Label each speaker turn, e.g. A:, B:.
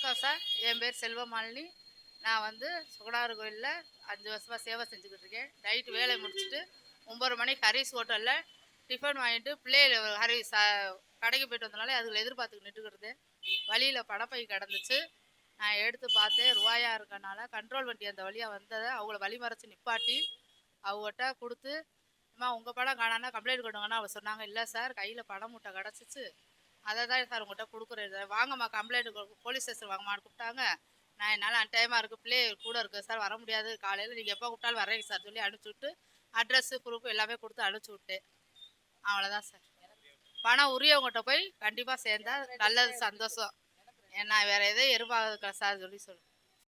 A: வணக்கம் சார். என் பேர் செல்வமாலினி. நான் வந்து சுகுணாறு கோயிலில் அஞ்சு வருஷமாக சேவை செஞ்சுக்கிட்டு இருக்கேன். நைட்டு வேலையை முடிச்சுட்டு ஒம்பது மணிக்கு ஹரிஸ் ஹோட்டலில் டிஃபன் வாங்கிட்டு பிள்ளைகள் ஹரி ச கடைக்கு போயிட்டு வந்தனால அதில் எதிர்பார்த்துக்கு நிட்டுக்கிறது வழியில் படப்பை கிடந்துச்சு. நான் எடுத்து பார்த்தேன். ரூபாயாக இருக்கனால கண்ட்ரோல் வண்டி அந்த வழியாக வந்ததை அவங்கள வழிமறைச்சி நிப்பாட்டி அவங்ககிட்ட கொடுத்து அம்மா உங்கள் படம் காணான்னா கம்ப்ளைண்ட் கொடுங்கன்னா அவங்க சொன்னாங்க. இல்லை சார் கையில் பணம் மூட்டை கிடச்சிச்சு. அதை தான் சார் உங்கள்கிட்ட கொடுக்குறது வாங்கம்மா கம்ப்ளைண்ட் போலீஸ் ஸ்டேஷன் வாங்கம்மான்னு கூப்பிட்டாங்க. நான் என்னால் அன்டைமாக இருக்குது பிள்ளை கூட இருக்குது சார் வர முடியாது. காலையில் நீங்கள் எப்போ கூப்பிட்டாலும் வரேங்க சார் சொல்லி அனுப்பிச்சி விட்டு அட்ரெஸ்ஸு ப்ரூஃப் எல்லாமே கொடுத்து அனுப்பிச்சி விட்டேன் அவ்வளோதான் சார். பணம் உரியவங்ககிட்ட போய் கண்டிப்பாக சேர்ந்தா நல்லது சந்தோஷம். ஏன்னா வேறு எதையும் எதிர்பார்க்கல சார் சொல்லி சொல்லுங்கள்